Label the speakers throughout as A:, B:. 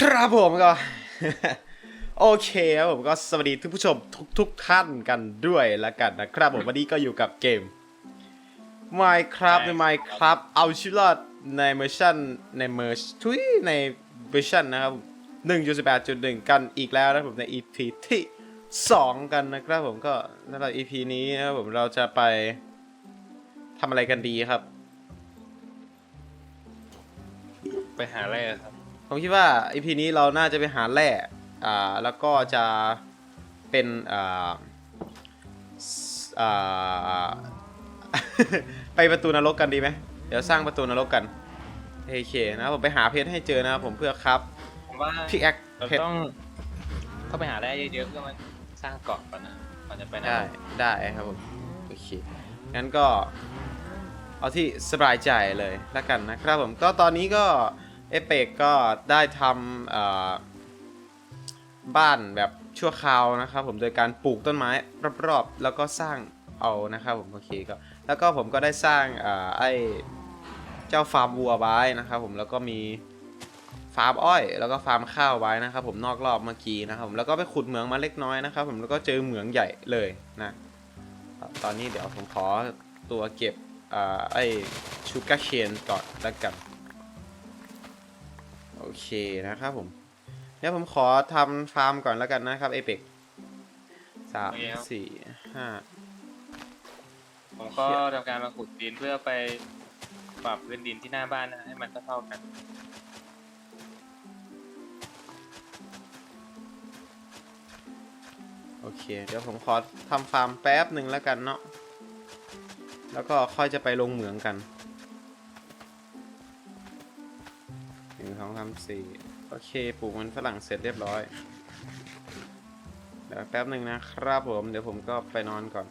A: ครับผมก็ โอเคครับผมก็สวัสดีทุกผู้ชมทุกทุกๆท่านกันด้วยละกันนะครับผมวันนี้ก็อยู่กับเกม Minecraft ใน Minecraft เอาชีวิตรอดในเวอร์ชันในเมอร์ชทุยในเวอร์ชันนะครับ1.18.1 กันอีกแล้วนะครับผมใน EP ที่ 2 กันนะครับผมก็สำหรับ EP นี้นะครับผมเราจะไปทำอะไรกันดีครับ
B: ไปหาแร่ครับ
A: ผมคิดว่า EP นี้เราน่าจะไปหาแร่อ่าแล้วก็จะเป็นอ่าสอ่า ไปประตูนรกกันดีไหมเดี๋ยวสร้างประตูนรกกันโอเคนะครับผมไปหาเพชรให้เจอนะครับผมเพื่อครับ
B: ผมว่า
A: พิกแอค
B: เรา
A: เพชร
B: ต้องเข้าไปหาแร่เยอะๆเพื่อมาสร้างเกาะก่อนนะก่อนจะไปนะ
A: ได้ได้ครับผมโอเคงั้นก็เอาที่สบายใจเลยแล้วกันนะครับผมก็ตอนนี้ก็ เอเปกก็ได้ทำบ้านแบบชั่วคราวนะครับผมโดยการปลูกต้นไม้รอบๆแล้วก็สร้างเอานะครับผมโอเคก็แล้วก็ผมก็ได้สร้างอไอ้เจ้าฟาร์มวัวไว้นะครับผมแล้วก็มีฟาร์มอ้อย แล้วก็ฟาร์มข้าวไว้นะครับผมนอกรอบเมื่อกี้นะครับผมแล้วก็ไปขุดเหมืองมาเล็กน้อยนะครับผมแล้วก็เจอเหมืองใหญ่เลยนะตอนนี้เดี๋ยวผมขอตัวเก็บไอ้ชูการ์เชนก่อนแล้วกัน โอเคนะครับผมเดี๋ยวผมขอทำฟาร์มก่อนแล้วกันนะครับเอเปกสามสี่ห้า
B: ผมก็ทำการมาขุดดินเพื่อไปปรับพื้นดินที่หน้าบ้านนะให้มันเท่าๆกัน
A: โอเค เดี๋ยวผมขอทำฟาร์มแป๊บหนึ่งแล้วกันเนาะ แล้วก็ค่อยจะไปลงเหมืองกัน องสามสี่โอเคปลูกมันฝรั่งเสร็จเรียบร้อย เดี๋ยวแป๊บหนึ่งนะครับผม เดี๋ยวผมก็ไปนอนก่อน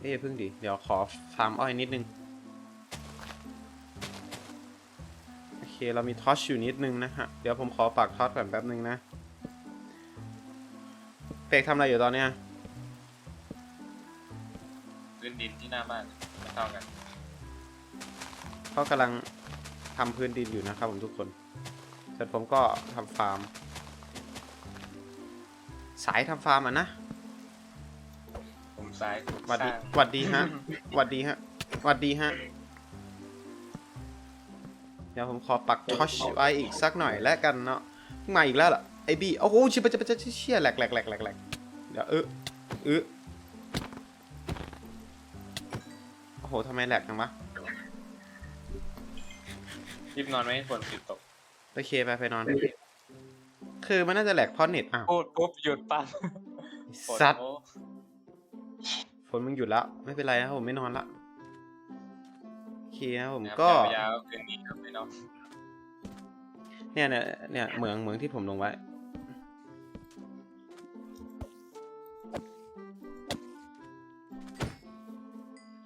A: เอ้ยเพิ่งดิ เดี๋ยวขอฟาร์มอ้อยนิดนึง โอเค เรามีทอชอยู่นิดนึงนะฮะ เดี๋ยวผมขอปักทอชก่อนแป๊บนึงนะเปกทำอะไรอยู่ตอนเนี้ย
B: พื้นดินที่หน้าบ้านให้เท่ากัน
A: เขากำลังทำพื้นดินอยู่นะครับผมทุกคนเสร็จผมก็ทำฟาร์ม สายทำฟาร์มอะนะ
B: ผมซ้ายขุด
A: หวัด
B: ส
A: ดี
B: ร้าง
A: หวัดดีฮะหวัดดีฮะหวัดดีฮะ เดี๋ยวผมขอปักทอชไว้อีกสักหน่อยแล้วกันเนาะมาอีกแล้วเหรอไอบีโอ้โหชิบะชิบะชิบะเชี่ยแหลกแหลกแหลกแหลกแหลกเดี๋ยวเออเออ ทำไมแหลกจังวะ
B: รีบนอนไม่ให้ฝนหยุดตก
A: โอเคไปไปนอน คือมันน่าจะแหลกเพราะเน็ตอ้าว
B: พูดปุ๊บหยุดปั๊บฝน
A: สัตว์
B: โอ้
A: ฝนมึงหยุดแล้วไม่เป็นไรนะครับผมไม่นอนละโอเคนะครับผม
B: นะครับ
A: ก็
B: ยาวๆคืนนี้ครับไม่นอน
A: เนี่ยเนี่ยเนี่ยเหมืองเหมืองที่ผมลงไว้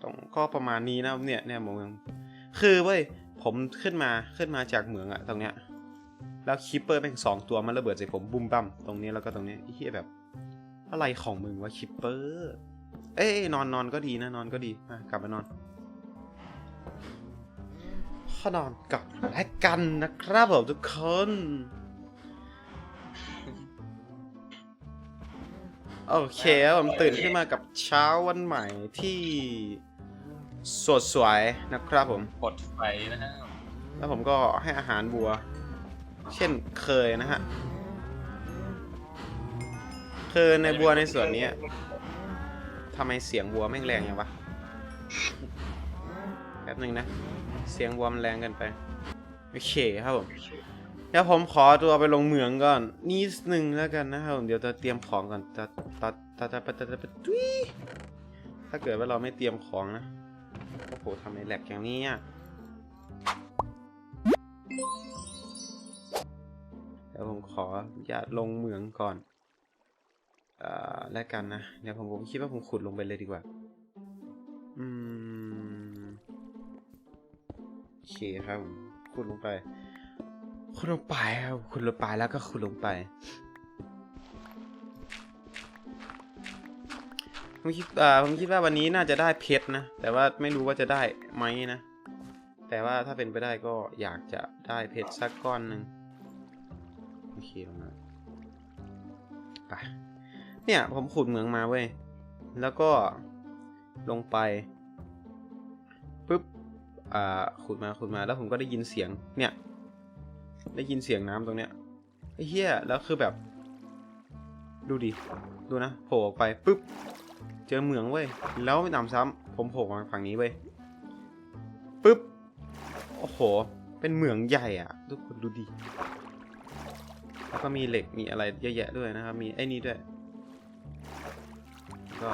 A: ตรงก็ประมาณนี้นะเนี่ยเนี่ยเหมืองคือเว้ยผมขึ้นมาขึ้นมาจากเหมืองอะตรงเนี้ยแล้วคิปเปอร์แม่งสองตัวมันระเบิดใส่ผมบุ้มบั้มตรงนี้แล้วก็ตรงนี้เหี้ยแบบ อะไรของมึงวะคิปเปอร์เอ้ยนอนนอนก็ดีนะนอนก็ดีกลับมานอนขอนอนกับและกันนะครับผมทุกคนโอเคผมตื่นขึ้นมากับเช้าวันใหม่ที่ สดสวยนะครับผม
B: กดไฟนะฮะ
A: แล้วผมก็ให้อาหารวัว เช่นเคยนะฮะคือในบัวในส่วนเนี้ยทำไมเสียงวัวแม่งแรงอย่างวะแป๊บนึงนะ เสียงวัวมันแรงเกันไป โอเคครับผมเดี๋ยวผมขอตัวไปลงเหมืองก่อนนิดนึงแล้วกันนะครับผมเดี๋ยวจะเตรียมของก่อนตัดตัดตัดตัดตัดตัดตัดตุ้ยถ้าเกิดว่าเราไม่เตรียมของนะ โอ้โหทำไมแลกอย่างนี้อะเดี๋ยวผมขออนุญาตลงเหมืองก่อนเอ่อแล้วกันนะ เดี๋ยวผมผมคิดว่าผมขุดลงไปเลยดีกว่า อืมโอเคครับขุดลงไป ขุดลงไปครับขุดลงไปแล้วก็ขุดลงไป ผมคิดอ่าผมคิดว่าวันนี้น่าจะได้เพชรนะ แต่ว่าไม่รู้ว่าจะได้ไหมนะ แต่ว่าถ้าเป็นไปได้ก็อยากจะได้เพชรสักก้อนหนึ่งโอเคลงมาไปเนี่ยผมขุดเหมืองมาเว้ย แล้วก็ลงไปปุ๊บ อ่า ขุดมา ขุดมา แล้วผมก็ได้ยินเสียง เนี่ย ได้ยินเสียงน้ำตรงเนี้ย ไอ้เหี้ย แล้วคือแบบ ดูดิ ดูนะ โผล่ออกไปปุ๊บ เจอเหมืองเว้ย แล้วไม่นำซ้ำผมโผล่มาฝั่งนี้เว้ยปุ๊บ โอ้โห เป็นเหมืองใหญ่อะทุกคนดูดิ แล้วก็มีเหล็ก มีอะไรเยอะแยะด้วยนะครับ มีไอ้นี่ด้วย ก็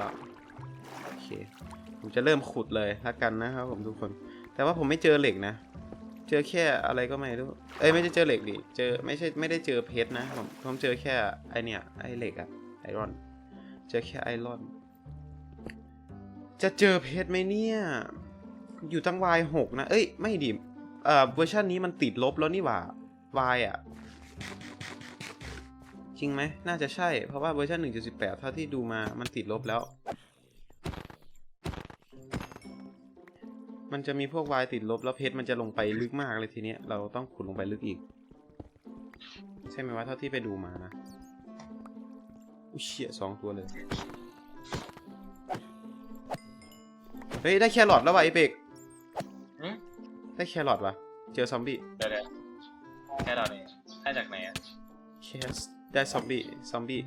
A: โอเค ผมจะเริ่มขุดเลยละกันนะครับผมทุกคน แต่ว่าผมไม่เจอเหล็กนะ เจอแค่อะไรก็ไม่รู้ เอ้ยไม่ได้เจอเหล็กดิ เจอไม่ใช่ไม่ได้เจอเพชรนะผมผมเจอแค่ไอเนี่ยไอเหล็กอะไอรอน เจอแค่ไอรอน จะเจอเพชรไหมเนี่ย อยู่ตั้งวายหกนะ เอ้ย ไม่ดิเอ่อเวอร์ชันนี้มันติดลบแล้วนี่หว่าวายอะจริงไหม น่าจะใช่ เพราะว่าเวอร์ชัน1.18 เท่าที่ดูมามันติดลบแล้ว มันจะมีพวกวายติดลบแล้วเพชรมันจะลงไปลึกมากเลยทีเนี้ย เราต้องขุดลงไปลึกอีก ใช่ไหมว่าเท่าที่ไปดูมานะอุ้ยเชี่ยสองตัวเลย ฮ้ยได้แครอทแล้วว่ะไอเบก
B: หืม
A: ได้แครอทว่ะเจอซอมบี้
B: เดี๋ยวเดี๋ยวแค่เราเนี่ยให้จากไหนอะ
A: แคสได้ซอมบี้ซอมบี้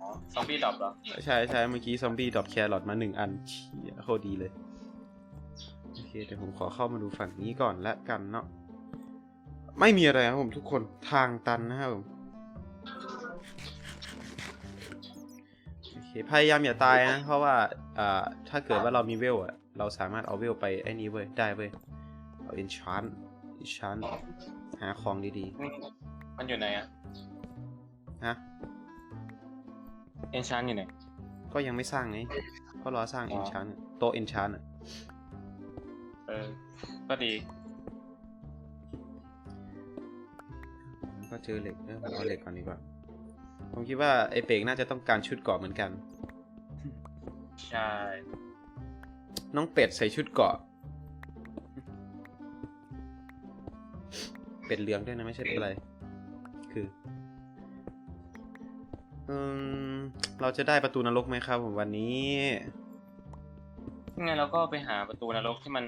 B: อ๋อซอมบี้ดรอปเหรอ
A: ใช่ใช่เมื่อกี้ซอมบี้ดรอปแครอทมาหนึ่งอันเชี่ยโคตรดีเลยโอเคเดี๋ยวผมขอเข้ามาดูฝั่งนี้ก่อนละกันเนาะไม่มีอะไรครับผมทุกคนทางตันนะครับผม พยายามอย่าตายนะ เพราะว่าอ่าถ้าเกิดว่าเรามีเวลอะเราสามารถเอาเวลไปไอ้นี้เว้ย ได้เว้ย เอาเอนชานเอนชานหาของดี
B: อืมมันอยู่ไหนอะ
A: ๆ ฮะ
B: เอนชานอยู่ไหน
A: ก็ยังไม่สร้างไง ก็รอสร้าง
B: อ๋
A: เอ
B: อ
A: นชานโต๊ะเอนชานอะ
B: เออ ก็ดี
A: ก็เจอเหล็กเออผมเอาเหล็กก่อนดีกว่า ผมคิดว่าไอเปกน่าจะต้องการชุดเกราะเหมือนกัน
B: ใช่
A: น้องเป็ดใส่ชุดเกราะ เป็ดเหลืองด้วยนะไม่ใช่เป็นอะไร คืออืมเราจะได้ประตูนรกไหมครับผมวันนี้
B: ยังไงเราก็ไปหาประตูนรกที่มัน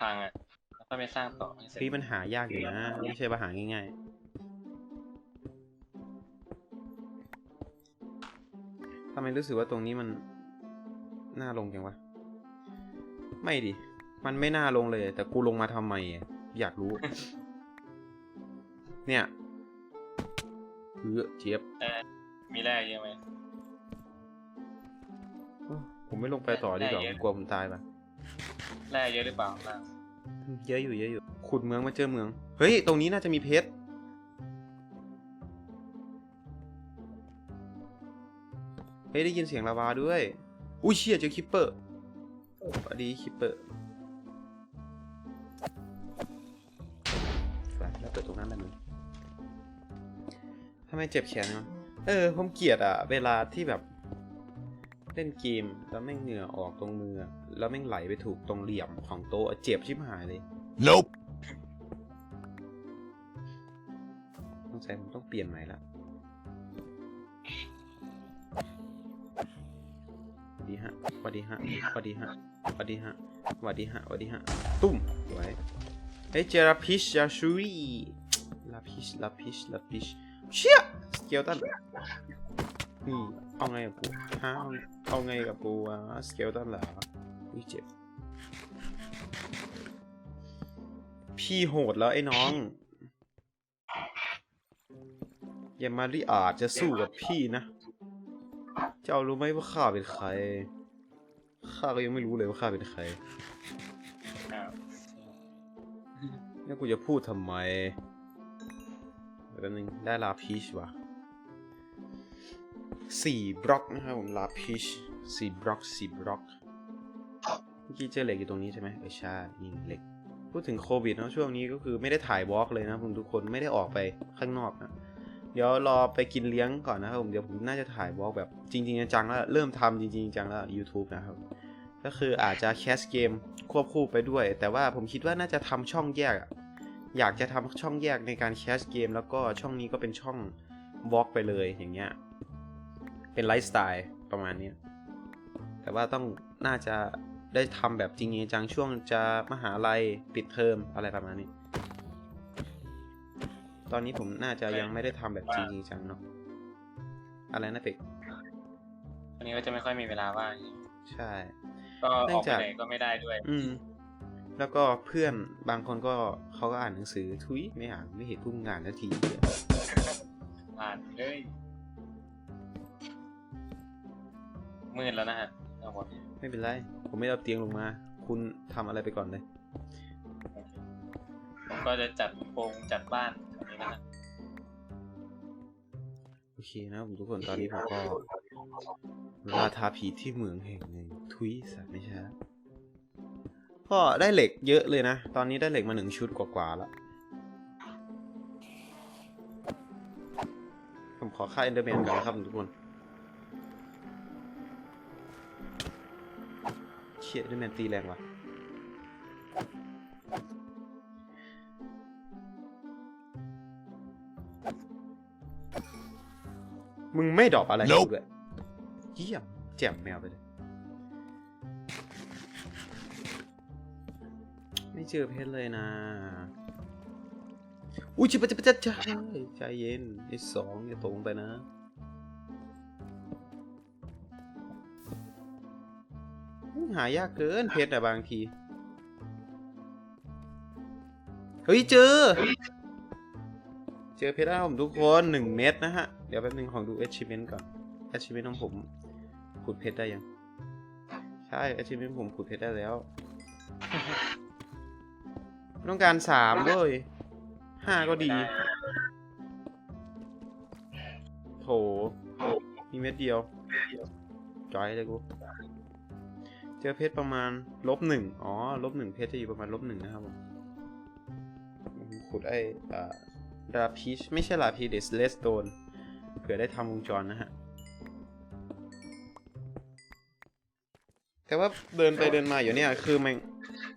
B: พังอะแล้วก็ไปสร้างต่อให้เสร็จ
A: พี่มันหายากอยู่นะ ไม่ใช่ว่าหาง่ายๆำไมรู้สึกว่าตรงนี้มันน่าลงจังวะ ไม่ดิ มันไม่น่าลงเลย แต่กูลงมาทำไมอะอยากรู้ เนี่ยเออเจี๊ยบ
B: เออมีแร่เยอะไหม
A: โอ้ผมไม่ลงไปต่อดีกว่า
B: ได้
A: ผ
B: เยอะ
A: มกลัวผมตายปะ
B: แร่เยอะหรือเปล่าล่าง
A: เยอะอยู่เยอะอยู่ ขุดเมืองมาเจอเมือง เฮ้ย ตรงนี้น่าจะมีเพชร เฮ้ยได้ยินเสียงลาวาด้วย อุ้ยเชี่ยเจอคิปเปอร์สวัสดีคิปเปอร์ไปแล้วเปิดตรงนั้นได้ไหมทำไมเจ็บแขนวะเออผมเกลียดอะเวลาที่แบบ เล่นเกมแล้วแม่งเหงื่อออกตรงมือ แล้วแม่งไหลไปถูกตรงเหลี่ยมของโต๊ะเจ็บชิบหายเลย
C: Nope.
A: ต้องใช้ผมต้องเปลี่ยนใหม่ละ ดีฮะสวัสดีฮะสวัสดีฮะสวัสดีฮะสวัสดีฮะสวัสดีฮะ ตุ้มสวยเฮ้ยเจอราพิชยาชูรีลาพิชลาพิชลาพิชเชี่ยสเกลตันนี่เอาไงกับกูฮะเอาเอาไงกับกูอะสเกลตันเหรอวิเจ็บพี่โหดแล้วไอ้น้อง อย่ามาริอาจจะสู้กับพี่นะ เจ้ารู้ไหมว่าข้าเป็นใคร ข้าก็ยังไม่รู้เลยว่าข้าเป็นใคร
B: อ้าว
A: แล้วกูจะพูดทำไมเดี๋ยวแป๊บนึงได้ลาพีชว่ะสี่บล็อกนะครับผมลาพีชสี่บล็อกสี่บล็อกเมื่อกี้เจอเหล็กอยู่ตรงนี้ใช่ไหมเออใช่นี่เหล็ก พูดถึงโควิดเนอะช่วงนี้ก็คือไม่ได้ถ่ายวอล์กเลยนะคุณทุกคนไม่ได้ออกไปข้างนอกนะ เดี๋ยวรอไปกินเลี้ยงก่อนนะครับผมเดี๋ยวผมน่าจะถ่ายวอล์กแบบจริง ๆ จังๆแล้วเริ่มทำจริง ๆ จังแล้ว YouTube นะครับ ก็คืออาจจะแคสเกมควบคู่ไปด้วย แต่ว่าผมคิดว่าน่าจะทำช่องแยกอยากจะทำช่องแยกในการแคสเกม แล้วก็ช่องนี้ก็เป็นช่องวอล์กไปเลยอย่างเงี้ยเป็นไลฟ์สไตล์ประมาณนี้แต่ว่าต้องน่าจะได้ทำแบบจริงๆจังช่วงจะมหาลัยปิดเทอมอะไรประมาณนี้ ตอนนี้ผมน่าจะยังไม่ได้ทำแบบจริงๆจังเนาะอะไรนะเป็ก
B: วันนี้ก็จะไม่ค่อยมีเวลาว่าง
A: ใช่
B: ก็อ
A: เนื่
B: อ
A: อกง
B: ไป
A: จาก
B: ไหนก็ไม่ได้ด้วย
A: อืม แล้วก็เพื่อนบางคนก็เขาก็อ่านหนังสือทุยไม่อ่านไม่เห็นพุ่งงานนาที
B: ผ่านเลยมืดแล้วนะฮะทั้งหมด
A: ไม่เป็นไร ผมไม่ได้เอาเตียงลงมา คุณทำอะไรไปก่อนเลย
B: ผมก็จะจัดโครงจัดบ้านแบบนี้นะฮะ
A: โอเคนะครับผมทุกคนตอนนี้ผมก็ราทาผีที่เมืองแห่งหนึ่งทุยสัตว์ไม่ใช่ก็ได้เหล็กเยอะเลยนะ ตอนนี้ได้เหล็กมาหนึ่งชุดกว่าๆแล้วผมขอค่าเอนเดอร์แมนก่อนนะครับทุกคนเชี่ยเอนเดอร์แมนตีแรงว่ะ มึงไม่ดรอปอะไรให้กูด้วยเยี่ยมแจ่มแมวไปเลย ไม่เจอเพชรเลยนะ อุ้ยจิบจะจะจะใจเย็นไอ้สองอย่าตกลงไปนะหายากเกินเพชรอะบางที เฮ้ยเจอ เจอเพชรแล้วผมทุกคนหนึ่งเม็ดนะฮะ เดี๋ยวแป๊บนึงของดู achievement ก่อน achievement ของผมขุดเพชรได้ยัง ใช่ achievement ผมขุดเพชรได้แล้ว ต้องการสามด้วยห้าก็ดีโถมีเม็ดเดียว จอยเลยกู เจอเพชรประมาณลบหนึ่งอ๋อลบหนึ่งเพชรจะอยู่ประมาณลบหนึ่งนะครับผมผมขุดไอ้อ่า ลาพีชไม่ใช่ลาพีเดสเลสโตนเผื่อได้ทำวงจรนะฮะ แต่ว่าเดินไปเดินมาอยู่เนี่ยคือมัน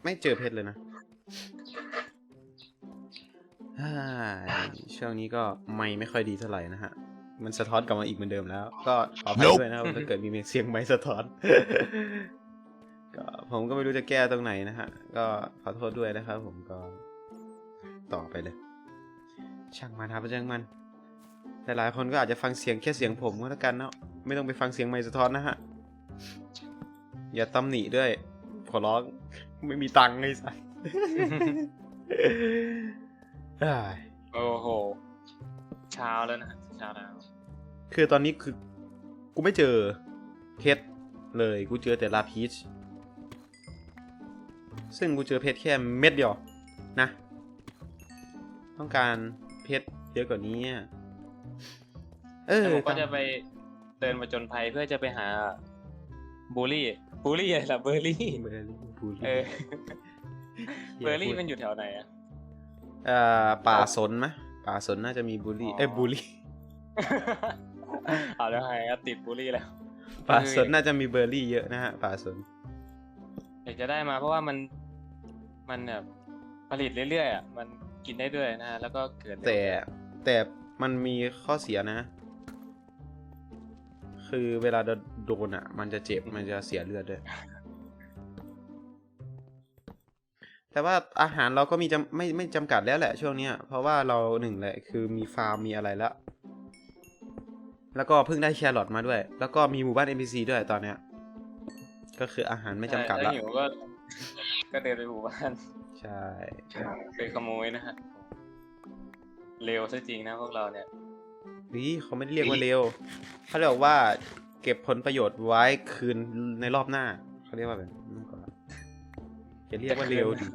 A: ไม่เจอเพชรเลยนะฮ่าช่วงนี้ก็ไม่ไม่ค่อยดีเท่าไหร่นะฮะ มันสะท้อนกลับมาอีกเหมือนเดิมแล้ว ก็ขออภัยด้วยนะครับถ้าเกิดมีเสียงไม้สะท้อนก็ผมก็ไม่รู้จะแก้ตรงไหนนะฮะ ก็ขอโทษด้วยนะครับผมก็ต่อไปเลย ช่างมันครับช่างมัน หลายๆคนก็อาจจะฟังเสียงแค่เสียงผมก็แล้วกันเนาะไม่ต้องไปฟังเสียงไม้สะท้อนนะฮะ อย่าตำหนิด้วย ขอร้องไม่มีตังค์เลยสัสเอ้ย
B: โอ้โห เช้าแล้วนะฮะเช้าแล้ว
A: คือตอนนี้คือกูไม่เจอเพชรเลยกูเจอแต่ลาพีชซึ่งกูเจอเพชรแค่เม็ดเดียวนะ ต้องการ เพชรเยอะกว่านี้อะเออ
B: แล้วผมก็จะไปเดินมาจนภัยเพื่อจะไปหาบูลลี่บูลลี่อะไรล่ะเบอร์รี่
A: เบอร์รี่บูล
B: เอ
A: ลี่
B: อ เบอร์รี่มันอยู่แถวไหนอะ
A: เอ่อป่าสนไหมป่าสนน่าจะมีบูลลี่
B: อ๋อ
A: เอ้ยบูลลี่
B: เอาแล้วไงก็ติดบูลลี่แล้ว
A: ป่าสนน่าจะมีเบอร์รี่เยอะนะฮะ ป่าสน
B: อยากจะได้มาเพราะว่ามันมันแบบผลิตเรื่อยๆอะมัน กินได้ด้วยนะฮะแล้วก็เกิดเร็ว
A: แต่แต่มันมีข้อเสียนะ คือเวลาโดนอะ มันจะเจ็บมันจะเสียเลือดด้วย แต่ว่าอาหารเราก็มีจำไม่ไม่จำกัดแล้วแหละช่วงเนี้ย เพราะว่าเราหนึ่งแหละคือมีฟาร์มมีอะไรแล้ว แล้วก็เพิ่งได้แครอทมาด้วย แล้วก็มีหมู่บ้าน NPC ด้วยตอนเนี้ย ก็คืออาหารไม่จำกัด
B: แล้
A: ละ
B: วหิวก็ก็เดินไปหมู่บ้าน
A: ใช่
B: ไปขโมยนะฮะเร็วซะจริงนะพวกเราเนี่ย
A: นี่เขาไม่ได้เรียกว่าเร็วเขาเรียกว่า เก็บผลประโยชน์ไว้คืนในรอบหน้าเขาเรียกว่าแบบนั้นก่อนจะเรียกว่าเร็วดิ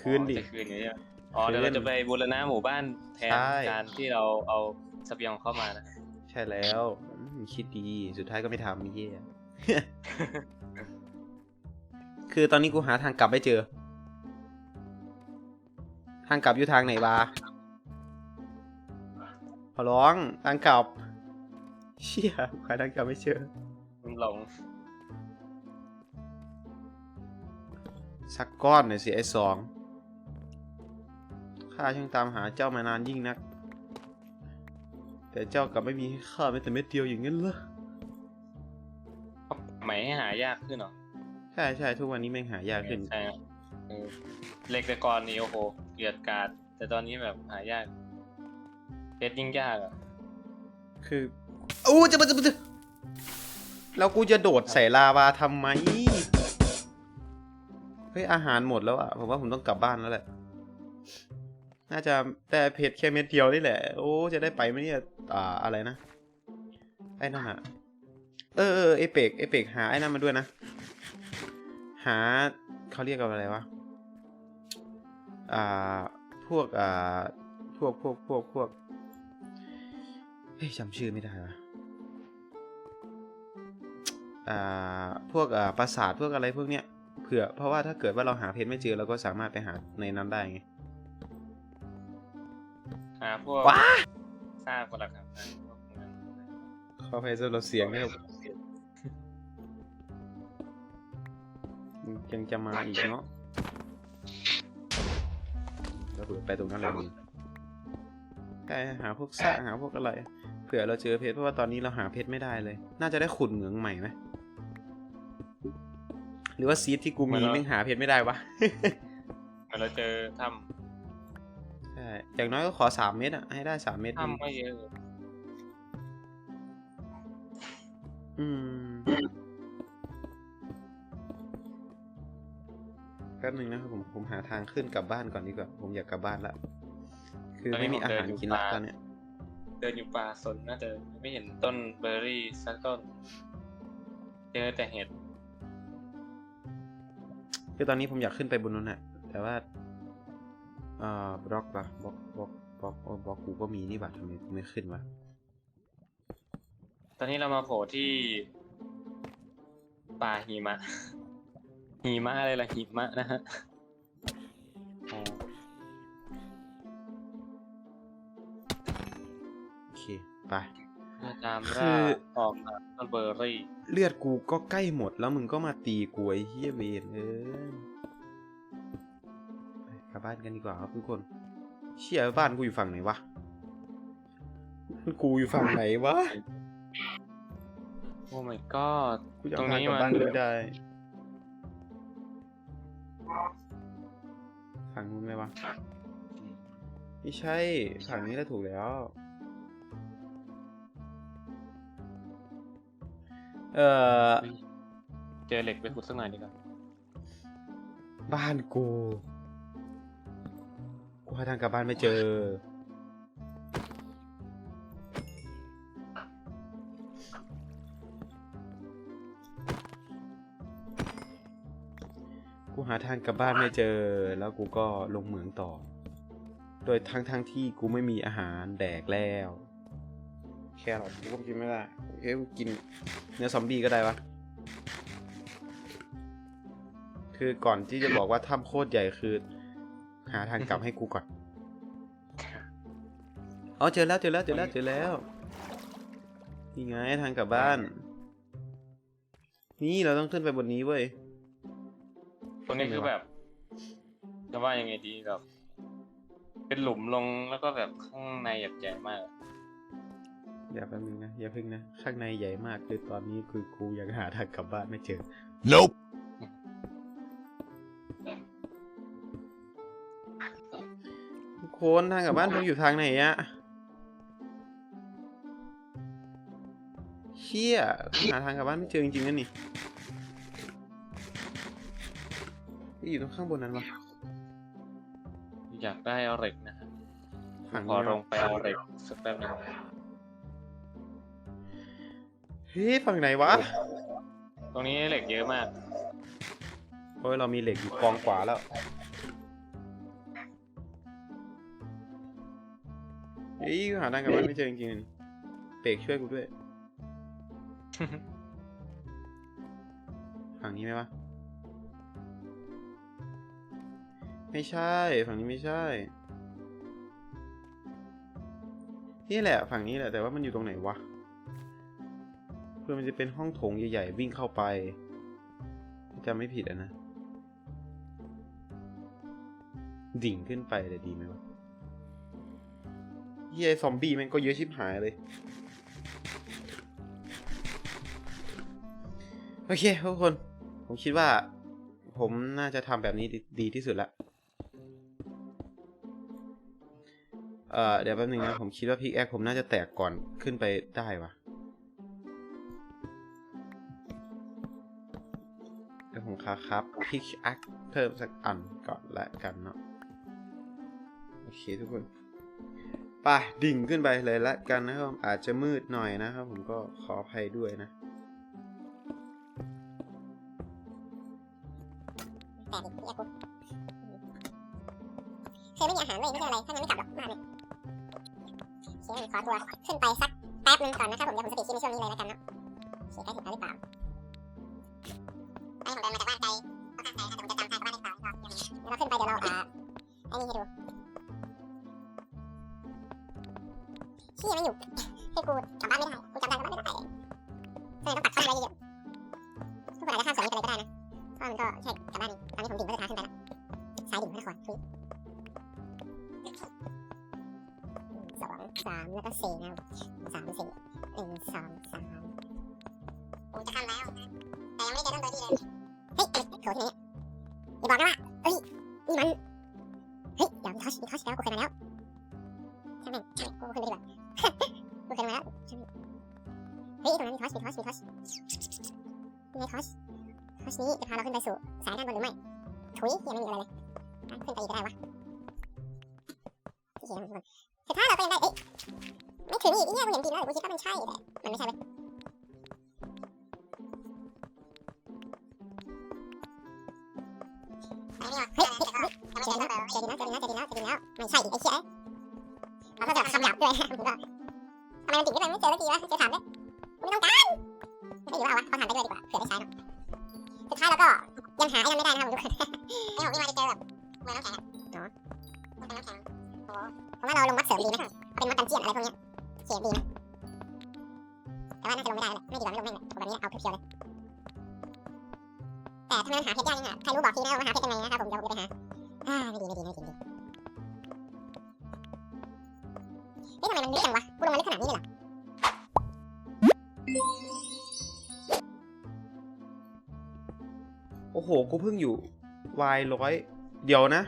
A: คืนดิ
B: อ๋อจะคืนอย่างนี้ใช่ไหมอ๋อ
A: คืน
B: เดี๋ยวเราจะไปบูรณะหมู่บ้านแทน
A: ใช่
B: การที่เราเอาเสบียงเข้ามานะ
A: ใช่แล้วอืมคิดดีสุดท้ายก็ไม่ทำไม่เย่คือตอนนี้กูหาทางกลับไม่เจอทางกลับอยู่ทางไหนวะฮัลอร้องทางกลับ เชี่ยขายทางกลับไม่เจอ
B: มันหลง
A: สักก้อนหน่อยสิไอ้สองข้าช่างตามหาเจ้ามานานยิ่งนัก แต่เจ้ากลับไม่มีให้ข้าแม้แต่เม็ดเดียวอย่างนั้นเหรอ
B: ไหมให้หายากขึ้นเหรอ
A: ใช่ใช่ทุกวันนี้แม่งหายากขึ้น
B: ใช่ครับเออเหล็กแต่ก่อนนี่โอ้โห เกลียดกราดแต่ตอนนี้แบบหายากเพชรยิ่งยากอะ
A: คืออู้จะมาจะมาจะแล้วกูจะโดดใส่ลาวาทำไมเฮ้ยอาหารหมดแล้วอะผมว่าผมต้องกลับบ้านแล้วแหละ น่าจะแต่เพชรแค่เม็ดเดียวนี่แหละ โอ้จะได้ไปไหมเนี่ยอ่าอะไรนะไอ้นั่นอะเออเออเอเปกเอเปกหาไอ้นั่นมาด้วยนะ หาเขาเรียกกันว่าอะไรวะ อ่าพวกอ่าพวกพวกพวกพวกเฮ้ยจำชื่อไม่ได้วะอ่าพวกอ่าปราสาทพวกอะไรพวกเนี้ยเผื่อเพราะว่าถ้าเกิดว่าเราหาเพชรไม่เจอเราก็สามารถไปหาในนั้นได้ไง
B: หาพวก
A: ว้า
B: ทราบกันละครับนะพวกนั้น
A: ขออภัยสำหรับเสียงนะครับยังจะมาอีกเนาะ เราเผื่อไปตรงนั้นเลยมึงใช่หาพวกซากหาพวกอะไร เผื่อเราเจอเพชรเพราะว่าตอนนี้เราหาเพชรไม่ได้เลย น่าจะได้ขุดเหมืองใหม่ไหมหรือว่าซีดที่กูมีแม่งหาเพชรไม่ได้วะ
B: เหมือนเราเจอถ้
A: ใช่อย่างน้อยก็ขอสามเม็ดอะให้ได้สามเม็ดำ
B: ถ้ำไม่เยอะ
A: อืม ป๊บหนึ่งนะครับผมผมหาทางขึ้นกลับบ้านก่อนดีกว่า ผมอยากกลับบ้านละคือไม่มีอาหารกินแล้วตอนเนี้ย
B: เดินอยู่ป่าสนน่าจะไม่เห็นต้นเบอร์รี่สักต้นเจอแต่เห็ด
A: คือตอนนี้ผมอยากขึ้นไปบนนั้นอะแต่ว่าเอ่อบล็อกปะบล็อกบล็อกบล็อกโอ้บล็อกกูก็มีนี่หว่าทำไมกูไม่ขึ้นวะ
B: ตอนนี้เรามาโผล่ที่ป่าหิมะ หิมะอะไรล่ะหิมะนะฮะอ๋อ
A: โอเค ไป
B: เพื่อตาม
A: คื
B: ล่า
A: อ
B: ออกหาต้นเบอร์รี่
A: เลือดกูก็ใกล้หมดแล้วมึงก็มาตีกูไอ้เฮียเวนเอ้ยไปกลับบ้านกันดีกว่าครับทุกคน เชี่ยบ้านกูอยู่ฝั่งไหนวะบ้านกูอยู่ฝั่งไหนวะ
B: โอ้ my god
A: กูอยาก
B: ตรง
A: พา
B: นี้
A: กลับบ้าน
B: มัน
A: ก็ไม่ได้ ฝั่งนู้นไหมวะไม่ใช่ฝั่งนี้แหละถูกแล้ว เอ่อ
B: เจอเหล็กไปขุดสักหน่อยดีกว่า
A: บ้านกู กูหาทางกลับบ้านไม่เจอ หาทางกลับบ้านไม่เจอ แล้วกูก็ลงเหมืองต่อ โดยทั้งทั้งที่กูไม่มีอาหารแดกแล้ว แค่หรอทกูก็กินไม่ได้เอ้ยกูกินเนื้อซอมบี้ก็ได้วะ คือก่อนที่จะบอกว่าถ้ำโคตรใหญ่คือ หาทางกลับให้กูก่อน อ๋อเจอแล้วเจอแล้วเจอแล้วเจอแล้วนี่ไงทางกลับบ้าน นี่เราต้องขึ้นไปบนนี้เว้ย
B: ตรงนี้คือแบบจะว่ายังไงดีแบบ เป็นหลุมลงแล้วก็แบบข้างในแบบใหญ่มาก
A: อย่าแป๊บนึงนะอย่าพึ่งนะ ข้างในใหญ่มากคือตอนนี้คือกูยังหาทางกลับบ้านไม่เจอ
C: Nope.
A: ทุกคนทางกลับบ้านมึงอยู่ทางไหนอะเชี่ยหาทางกลับบ้านไม่เจอจริงๆนะนี่ ที่อยู่ตรงข้างบนนั้นวะ
B: อยากได้เอาเหล็กนะฮะ
A: ฝั่ง
B: ขอ
A: นี้
B: ล
A: วะ
B: งไปเอาเหล็กสักแป๊บหนึง
A: เฮ้ยฝั่งไหนวะ
B: ตรงนี้เหล็กเยอะมาก
A: โอ้ยเรามีเหล็กอยู่กองขวาแล้วเฮ้ยหาทางกลับบ้านไม่เจอจริงๆนี่เปกช่วยกูด้วย ฝั่งนี้ไหมวะ ไม่ใช่ ฝั่งนี้ไม่ใช่ นี่แหละ ฝั่งนี้แหละ แต่ว่ามันอยู่ตรงไหนวะ เพื่อมันจะเป็นห้องโถงใหญ่ๆ วิ่งเข้าไปจำไม่ผิดอะนะ ดิ่งขึ้นไปเลยดีไหมวะเฮียซอมบี้มันก็เยอะชิบหายเลย โอเคทุกคน ผมคิดว่า ผมน่าจะทำแบบนี้ดีดีที่สุดละ เอ่อเดี๋ยวแป๊บนึงนะ ผมคิดว่าพิกแอคผมน่าจะแตกก่อนขึ้นไปได้วะเดี๋ยวผมคาครับพิกแอคเพิ่มสักอันก่อนละกันเนาะโอเคทุกคนไปดิ่งขึ้นไปเลยละกันนะครับ อาจจะมืดหน่อยนะครับ ผมก็ขออภัยด้วยนะ
C: แต่ดิพี่อากุคือไม่มีอาหารเลยไม่ใช่อะไร ถ้างั้นไม่กลับหรอกมาเลย โอเคขอตัวขึ้นไปสักแป๊บนึงก่อนนะครับผมเดี๋ยวผมสติคิดในช่วงนี้เลยแล้วกันเนาะโอเคใกล้ถึงแล้วหรือเปล่าไอ้ผมเดินมาจากบ้านไกลค่อนข้างไกลนะแต่ผมจะจำทางกลับบ้านได้เปล่าเดี๋ยวเราขึ้นไปเดี๋ยวเราอ่าไอ้นี่ให้ดูที่ยังไม่อยู่ให้กูกลับบ้านไม่ได้กูจำทางกลับบ้านไม่ได้ก็เลยต้องปักช่องไว้เยอะๆทุกคนอาจจะข้ามสองนี้ไปเลยก็ได้นะเพราะมันก็ใช่กลับบ้านเองตอนนี้ผมดิ่งพระนครขึ้นไปล้วซ้ายดิ่งพระนครทุยสอ สามแล้วก็สี่นะครับสามสี่หนึ่งสองสามผมจะทำแล้วนะแต่ยังไม่ได้เจอต้นตัวที่เลย เฮ้ยเฮ้ยเฮ้ยเจอแล้วเจอแล้วเจอแล้วเจอแล้วเจอแล้วเจอแล้วไม่ใช่ไอ้เหี้ยเราก็จะคำหยาบด้วยผมก็ทำไมมันติดขึ้นไปไม่เจอสักทีวะเจอถามด้วยไม่ต้องการไม่อยู่ว่าวะเขาถามไปด้วยดีกว่าเผื่อได้ใช้เนาะสุดท้ายแล้วก็ยังหายังไม่ได้นะครับทุกคนไอ้ผมนี่มาจะเจอแบบเมืองน้ำแข็งเนาะเมืองน้ำแข็งโอ้ผมว่าเราลงมัดเสริมดีไหมเป็นมัดตันเจียนอะไรพวกเนี้ยเขียนดีไหมแต่ว่าน่าจะลงไม่ได้แหละไม่ดีกว่าไม่ลงแม่งเลยแบบนี้เอาเพียวๆเลย แต่ถ้ามันหาเพชรยากยังไงใครรู้บอกทีนะว่าหาเพชรยังไงนะครับผมเดี๋ยวผมจะไปหาอ่าไม่ดีไม่ดีไม่ดีไม่ดีเฮ้ยทำไมมันลึกจังวะกูลงมาลึกขนาดนี้เลยเหรอ
A: โอ้โห กูเพิ่งอยู่วายร้อยเดี๋ยวนะ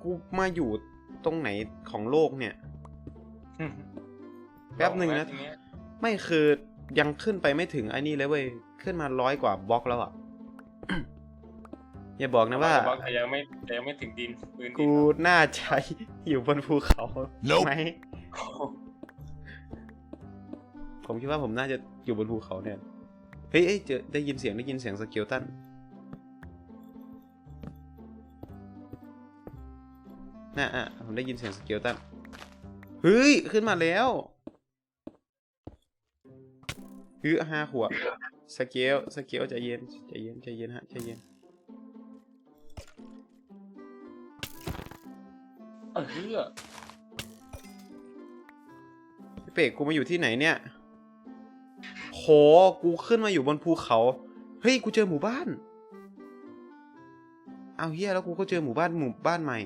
A: กูมาอยู่ตรงไหนของโลกเนี่ย แป๊บหนึ่งนะ
B: ทีเย
A: ไม่คือยังขึ้นไปไม่ถึงไอ้นี่เลยเว้ย ขึ้นมาร้อยกว่าบล็อกแล้วอะ อย่าบอกนะว่า
B: บล็อกแต่ยังไม่แต่ยังไม่ถึงดินพื้นดิ
A: กู
B: น
A: น่าจะอยู่บนภูเขา
D: Nope
A: ไหมผมคิดว่าผมน่าจะอยู่บนภูเขาเนี่ย เฮ้ยเอ้ยเจอได้ยินเสียงได้ยินเสียงสเกลตัน น่ะอะผมได้ยินเสียงสเกลตัน เฮ้ย ขึ้นมาแล้วฮือห้าขวบ สเกลสเกลใจเย็นใจเย็นใจเย็นฮะใจเย็น
B: เออ
A: พี่เปกกูมาอยู่ที่ไหนเนี่ยโหกูขึ้นมาอยู่บนภูเขา เฮ้ย กูเจอหมู่บ้าน เอาเฮียแล้วกูก็เจอหมู่บ้านหมู่บ้านใหม่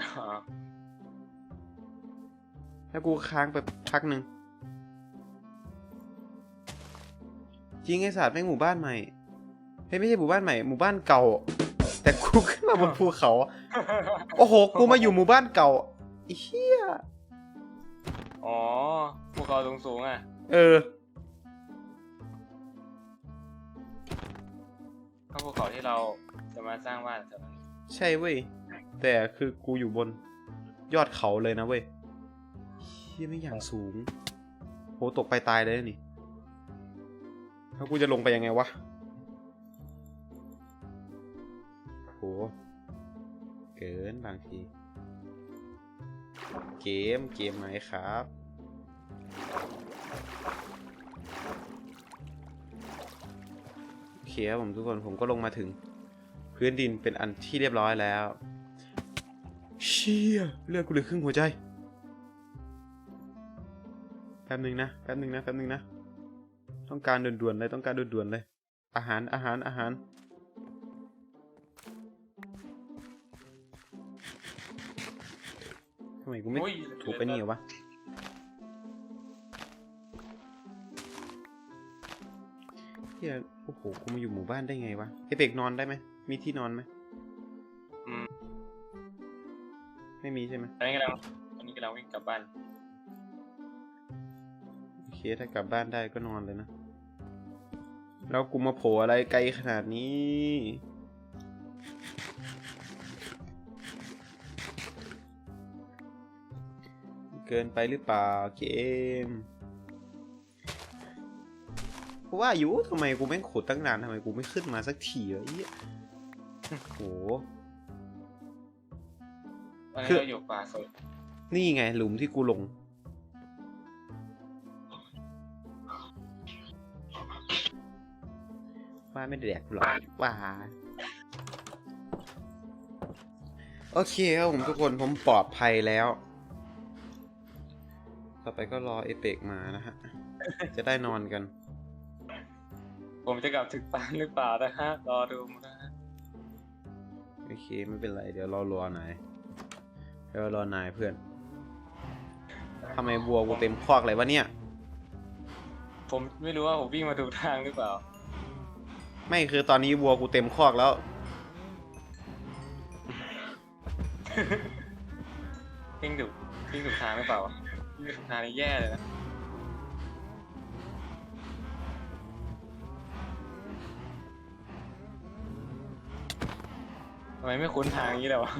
B: อ่า
A: แล้วกูค้างไปพักหนึ่ง จริงไอ้สัตว์แม่งหมู่บ้านใหม่เฮ้ยไม่ใช่หมู่บ้านใหม่หมู่บ้านเก่า แต่กูขึ้นมาบนภูเขา โอ้โหกูมาอยู่หมู่บ้านเก่าไอ้เฮีย
B: อ๋อภูเขาสูงสูงๆอะ
A: เออ
B: ก็ภูเขาที่เราจะมาสร้างบ้านแถวนั้น
A: ใช่เว้ยแต่คือกูอยู่บนยอดเขาเลยนะเว้ยเฮียไม่งอย่างสูงโหตกไปตายเลยนะนี่ แล้วกูจะลงไปยังไงวะโหเกินบางที เกมเกมไหมครับ โอเคครับผมทุกคนผมก็ลงมาถึง พื้นดินเป็นอันที่เรียบร้อยแล้ว เชี่ยเลือดกูเหลือครึ่งหัวใจ แป๊บหนึ่งนะ แป๊บหนึ่งนะ แป๊บหนึ่งนะ ต้องการด่วนๆเลยต้องการด่วนๆเลย อาหารอาหารอาหารทำไมกูไม่
B: โอ้ย
A: ถูกไปนี่เหรอวะเฮียโอ้โหกูมาอยู่หมู่บ้านได้ไงวะไอเป็กนอนได้ไหมมีที่นอนไหม
B: อืม
A: ไม่มีใช่ไหม
B: ตอนนี้กำลังตอนนี้กำลังวิ่งกลับบ้าน
A: โอเคถ้ากลับบ้านได้ก็นอนเลยนะ แล้วกูมาโผล่อะไรไกลขนาดนี้ เกินไปหรือเปล่าเกมกูว่าอยู่ทำไมกูแม่งขุดตั้งนานทำไมกูไม่ขึ้นมาสักทีวะไอ้เหี้ยโอ้โห
B: ตอน
A: คื
B: นี้
A: อ
B: เราอยู่ป่าสด
A: นี่ไงหลุมที่กูลงาไม่ได้แดกหรอกว่าโอเคครับผมทุกคนผมปลอดภัยแล้ว ต่อไปก็รอเอเปกมานะฮะ จะได้นอนกัน
B: ผมจะกลับถึงบ้านหรือเปล่านะฮะ รอดูนะฮะ
A: โอเค ไม่เป็นไร เดี๋ยวเรารอนายเดี๋ยวรอนายเพื่อนทำไมวัวกูเต็มคอกเลยวะเนี่ย
B: ผมไม่รู้ว่าผมวิ่งมาถูกทางหรือเปล่า
A: ไม่คือตอนนี้วัวกูเต็มคอกแล้ว
B: วิ่งถูกวิ่งถูกทางหรือเปล่าวิ่งถูกทางนี่แย่เลยนะทำไมไม่คุ้นทางอย่างนี้เลยวะ